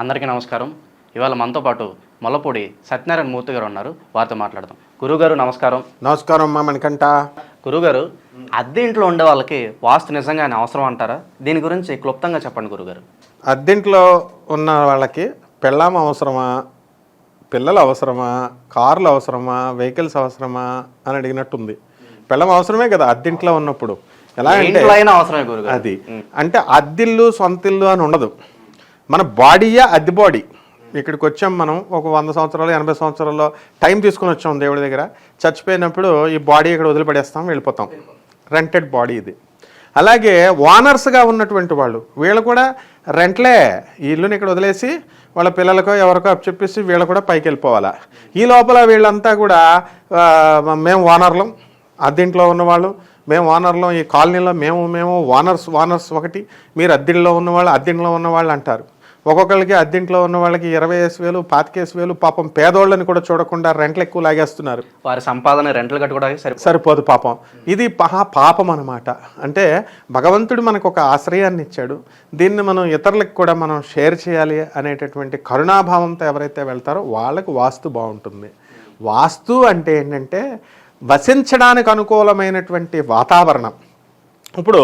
అందరికీ నమస్కారం. ఇవాళ మనతో పాటు మొల్లపూడి సత్యనారాయణ మూర్తి గారు ఉన్నారు. వారితో మాట్లాడదాం. గురుగారు నమస్కారం. నమస్కారం అమ్మా మణికంఠ. గురుగారు అద్దె ఇంట్లో ఉండే వాళ్ళకి వాస్తు నిజంగానే అవసరం అంటారా? దీని గురించి క్లుప్తంగా చెప్పండి గురుగారు అద్దెంట్లో ఉన్న వాళ్ళకి పెళ్ళాం అవసరమా? పిల్లలు అవసరమా? కార్లు అవసరమా? వెహికల్స్ అవసరమా? అని అడిగినట్టుంది. పెళ్ళం అవసరమే కదా అద్దెంట్లో ఉన్నప్పుడు. ఎలా అంటే అవసరమే అది. అంటే అద్దిల్లు సొంత ఇల్లు అని ఉండదు. మన బాడీయే అద్దె బాడీ. ఇక్కడికి వచ్చాం మనం ఒక వంద సంవత్సరాలు ఎనభై సంవత్సరాల్లో టైం తీసుకుని వచ్చాం దేవుడి దగ్గర. చచ్చిపోయినప్పుడు ఈ బాడీ ఇక్కడ వదిలిపడేస్తాం వెళ్ళిపోతాం. రెంటెడ్ బాడీ ఇది. అలాగే ఓనర్స్గా ఉన్నటువంటి వాళ్ళు వీళ్ళు కూడా రెంట్లే. ఈ ఇల్లుని ఇక్కడ వదిలేసి వాళ్ళ పిల్లలకో ఎవరికో చెప్పేసి వీళ్ళు కూడా పైకి వెళ్ళిపోవాలా. ఈ లోపల వీళ్ళంతా కూడా మేము ఓనర్లం అద్దెంట్లో ఉన్నవాళ్ళు మేము ఓనర్లం ఈ కాలనీలో మేము మేము ఓనర్స్ ఓనర్స్ ఒకటి. మీరు అద్దెంట్లో ఉన్నవాళ్ళు అద్దెంట్లో ఉన్నవాళ్ళు అంటారు. ఒక్కొక్కరికి అద్దెంట్లో ఉన్న వాళ్ళకి ఇరవై వేసు వేలు పాతికేసి వేలు పాపం పేదోళ్ళని కూడా చూడకుండా రెంట్లు ఎక్కువ లాగేస్తున్నారు. వారి సంపాదన రెంట్లు కట్టుకోవడానికి సరిపోతుంది సరిపోదు పాపం. ఇది మహా పాపం అనమాట అంటే భగవంతుడు మనకు ఒక ఆశ్రయాన్ని ఇచ్చాడు. దీన్ని మనం ఇతరులకు కూడా మనం షేర్ చేయాలి అనేటటువంటి కరుణాభావంతో ఎవరైతే వెళ్తారో వాళ్ళకు వాస్తు బాగుంటుంది. వాస్తు అంటే ఏంటంటే వసించడానికి అనుకూలమైనటువంటి వాతావరణం. ఇప్పుడు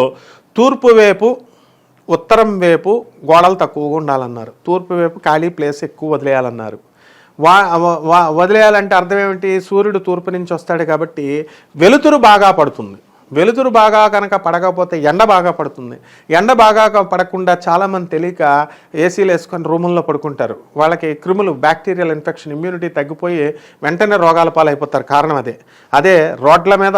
తూర్పు వైపు ఉత్తరం వైపు గోడలు తక్కువగా ఉండాలన్నారు. తూర్పు వైపు ఖాళీ ప్లేస్ ఎక్కువ వదిలేయాలన్నారు. వా వదిలేయాలంటే అర్థం ఏమిటి? సూర్యుడు తూర్పు నుంచి వస్తాడు కాబట్టి వెలుతురు బాగా పడుతుంది. వెలుతురు బాగా కనుక పడకపోతే ఎండ బాగా పడుతుంది. ఎండ బాగా పడకుండా చాలామంది తెలియక ఏసీలు వేసుకొని రూముల్లో పడుకుంటారు. వాళ్ళకి క్రిములు బ్యాక్టీరియల్ ఇన్ఫెక్షన్ ఇమ్యూనిటీ తగ్గిపోయి వెంటనే రోగాల పాలైపోతారు. కారణం అదే. అదే రోడ్ల మీద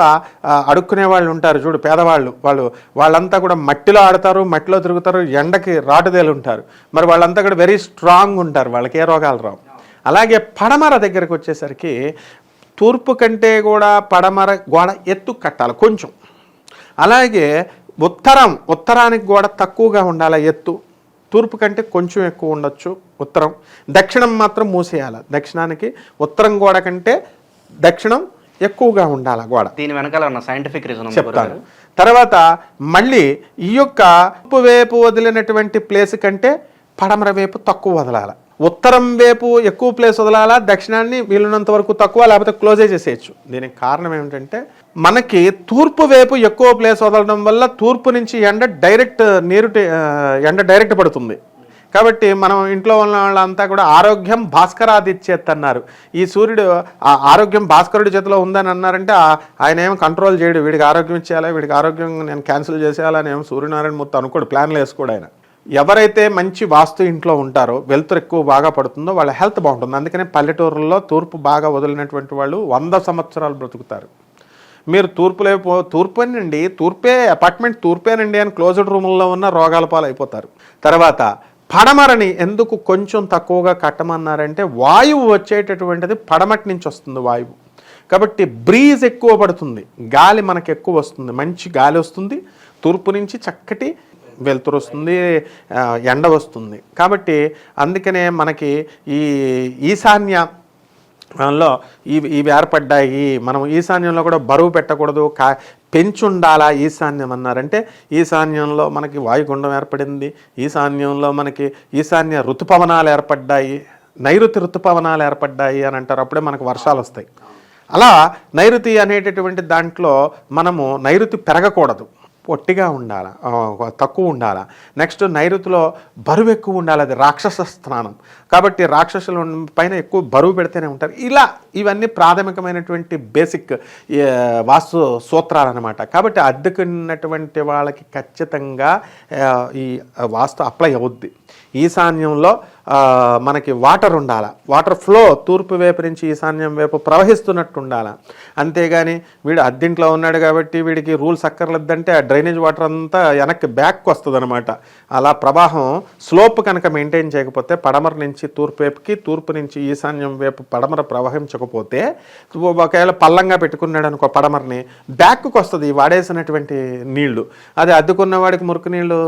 అడుక్కునే వాళ్ళు ఉంటారు చూడు పేదవాళ్ళు. వాళ్ళు వాళ్ళంతా కూడా మట్టిలో ఆడతారు మట్టిలో తిరుగుతారు ఎండకి రాటుదేలు ఉంటారు. మరి వాళ్ళంతా కూడా వెరీ స్ట్రాంగ్ ఉంటారు. వాళ్ళకి ఏ రోగాలు రావు. అలాగే పడమర దగ్గరకు వచ్చేసరికి తూర్పు కంటే కూడా పడమర గోడ ఎత్తు కట్టాలి కొంచెం. అలాగే ఉత్తరం ఉత్తరానికి గోడ తక్కువగా ఉండాలి ఎత్తు. తూర్పు కంటే కొంచెం ఎక్కువ ఉండొచ్చు ఉత్తరం. దక్షిణం మాత్రం మూసేయాలి. దక్షిణానికి ఉత్తరం గోడ కంటే దక్షిణం ఎక్కువగా ఉండాలి గోడ. దీని వెనకాల ఉన్న సైంటిఫిక్ రీజన్ చెప్తాను. తర్వాత మళ్ళీ ఈ యొక్క తూర్పు వైపు వదిలినటువంటి ప్లేస్ కంటే పడమర వైపు తక్కువ వదలాల. ఉత్తరం వైపు ఎక్కువ ప్లేస్ వదలాలా దక్షిణాన్ని వీలున్నంత వరకు తక్కువ లేకపోతే క్లోజే చేసేయచ్చు. దీనికి కారణం ఏమిటంటే మనకి తూర్పు వైపు ఎక్కువ ప్లేస్ వదలడం వల్ల తూర్పు నుంచి ఎండ డైరెక్ట్ నీరు ఎండ డైరెక్ట్ పడుతుంది. కాబట్టి మనం ఇంట్లో ఉన్న వాళ్ళంతా కూడా ఆరోగ్యం భాస్కరాదిచ్చేత్ అన్నారు ఈ సూర్యుడు ఆ ఆరోగ్యం భాస్కరుడి చేతిలో ఉందని అన్నారంటే ఆ- ఆయన ఏం కంట్రోల్ చేయడు. వీడికి ఆరోగ్యం ఇచ్చేయాలా వీడికి ఆరోగ్యం నేను క్యాన్సిల్ చేసేయాలని ఏం సూర్యనారాయణ మొత్తం అనుకోడు. ప్లాన్లు వేసుకోడు ఆయన. ఎవరైతే మంచి వాస్తు ఇంట్లో ఉంటారో వెలుతురు ఎక్కువ బాగా పడుతుందో వాళ్ళ హెల్త్ బాగుంటుంది. అందుకనే పల్లెటూరుల్లో తూర్పు బాగా వదిలినటువంటి వాళ్ళు వంద సంవత్సరాలు బ్రతుకుతారు. మీరు తూర్పులే తూర్పు తూర్పేనండి తూర్పే అపార్ట్మెంట్ తూర్పేనండి అని క్లోజ్డ్ రూముల్లో ఉన్న రోగాల పాలు అయిపోతారు తర్వాత పడమరని ఎందుకు కొంచెం తక్కువగా కట్టమన్నారంటే వాయువు వచ్చేటటువంటిది పడమటి నుంచి వస్తుంది వాయువు. కాబట్టి బ్రీజ్ ఎక్కువ పడుతుంది గాలి మనకు ఎక్కువ వస్తుంది మంచి గాలి వస్తుంది. తూర్పు నుంచి చక్కటి వెలుతురు వస్తుంది ఎండ వస్తుంది. కాబట్టి అందుకనే మనకి ఈ ఈశాన్య లో ఇవి ఇవి ఏర్పడ్డాయి మనం ఈశాన్యంలో కూడా బరువు పెట్టకూడదు కా పెంచుండాలా ఈశాన్యం అన్నారంటే ఈశాన్యంలో మనకి వాయుగుండం ఏర్పడింది ఈశాన్యంలో మనకి ఈశాన్య ఋతుపవనాలు ఏర్పడ్డాయి నైరుతి ఋతుపవనాలు ఏర్పడ్డాయి అని అంటారు అప్పుడే మనకు వర్షాలు వస్తాయి. అలా నైరుతి అనేటటువంటి దాంట్లో మనము నైరుతి పెరగకూడదు. పొట్టిగా ఉండాలి తక్కువ ఉండాలి. నెక్స్ట్ నైరుతిలో బరువు ఎక్కువ ఉండాలి అది రాక్షస స్థానం. కాబట్టి రాక్షసుల పైన ఎక్కువ బరువు పెడితేనే ఉంటారు. ఇలా ఇవన్నీ ప్రాథమికమైనటువంటి బేసిక్ వాస్తు సూత్రాలు అనమాట కాబట్టి అద్దెకున్నటువంటి వాళ్ళకి ఖచ్చితంగా ఈ వాస్తు అప్లై అవుద్ది. ఈశాన్యంలో మనకి వాటర్ ఉండాలి. వాటర్ ఫ్లో తూర్పు వైపు నుంచి ఈశాన్యం వైపు ప్రవహిస్తున్నట్టు ఉండాలి అంతేగాని వీడు అద్దింట్లో ఉన్నాడు కాబట్టి వీడికి రూల్స్ అక్కర్లేదంటే ఆ డ్రైనేజ్ వాటర్ అంతా వెనక్కి బ్యాక్ వస్తుంది అనమాట అలా ప్రవాహం స్లోప్ కనుక మెయింటైన్ చేయకపోతే పడమర నుంచి తూర్పు వైపుకి తూర్పు నుంచి ఈశాన్యం వైపు పడమర ప్రవహించక ఇవ్వకపోతే ఒకవేళ పల్లంగా పెట్టుకున్నాడు అనుకో పడమరని బ్యాక్కు వస్తుంది వాడేసినటువంటి నీళ్ళు. అది అద్దుకున్న వాడికి మురికి నీళ్ళు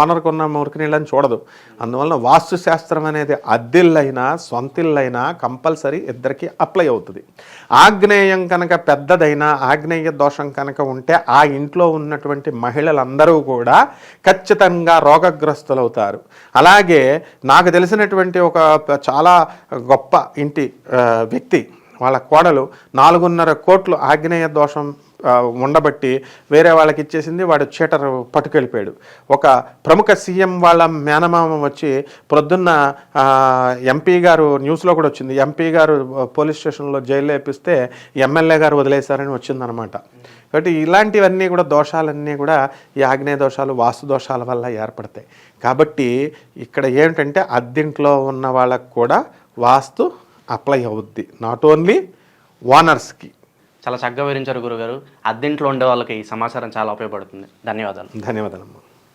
ఓనర్కి ఉన్న మురికి నీళ్ళు అని చూడదు. అందువలన వాస్తు శాస్త్రం అనేది అద్దెల్లైనా సొంతిల్లైనా కంపల్సరీ ఇద్దరికి అప్లై అవుతుంది. ఆగ్నేయం కనుక పెద్దదైనా ఆగ్నేయ దోషం కనుక ఉంటే ఆ ఇంట్లో ఉన్నటువంటి మహిళలందరూ కూడా ఖచ్చితంగా రోగగ్రస్తులవుతారు. అలాగే నాకు తెలిసినటువంటి ఒక చాలా గొప్ప ఇంటి వ్యక్తి వాళ్ళ కోడలు నాలుగున్నర కోట్లు ఆగ్నేయ దోషం ఉండబట్టి వేరే వాళ్ళకి ఇచ్చేసింది వాడు చీటర్ పట్టుకెళ్ళిపోయాడు. ఒక ప్రముఖ సీఎం వాళ్ళ మేనమామ వచ్చి ప్రొద్దున్న ఎంపీ గారు న్యూస్లో కూడా వచ్చింది. ఎంపీ గారు పోలీస్ స్టేషన్లో జైల్లో వేపిస్తే ఎమ్మెల్యే గారు వదిలేశారని వచ్చిందనమాట. కాబట్టి ఇలాంటివన్నీ కూడా దోషాలన్నీ కూడా ఈ ఆగ్నేయ దోషాలు వాస్తు దోషాల వల్ల ఏర్పడతాయి. కాబట్టి ఇక్కడ ఏమిటంటే అద్దెంట్లో ఉన్న వాళ్ళకు కూడా వాస్తు అప్లై అవుద్ది. నాట్ ఓన్లీ ఓనర్స్కి చాలా చక్కగా వివరించారు గురుగారు. అద్దెంట్లో ఉండే వాళ్ళకి ఈ సమాచారం చాలా ఉపయోగపడుతుంది. ధన్యవాదాలు. ధన్యవాదాలు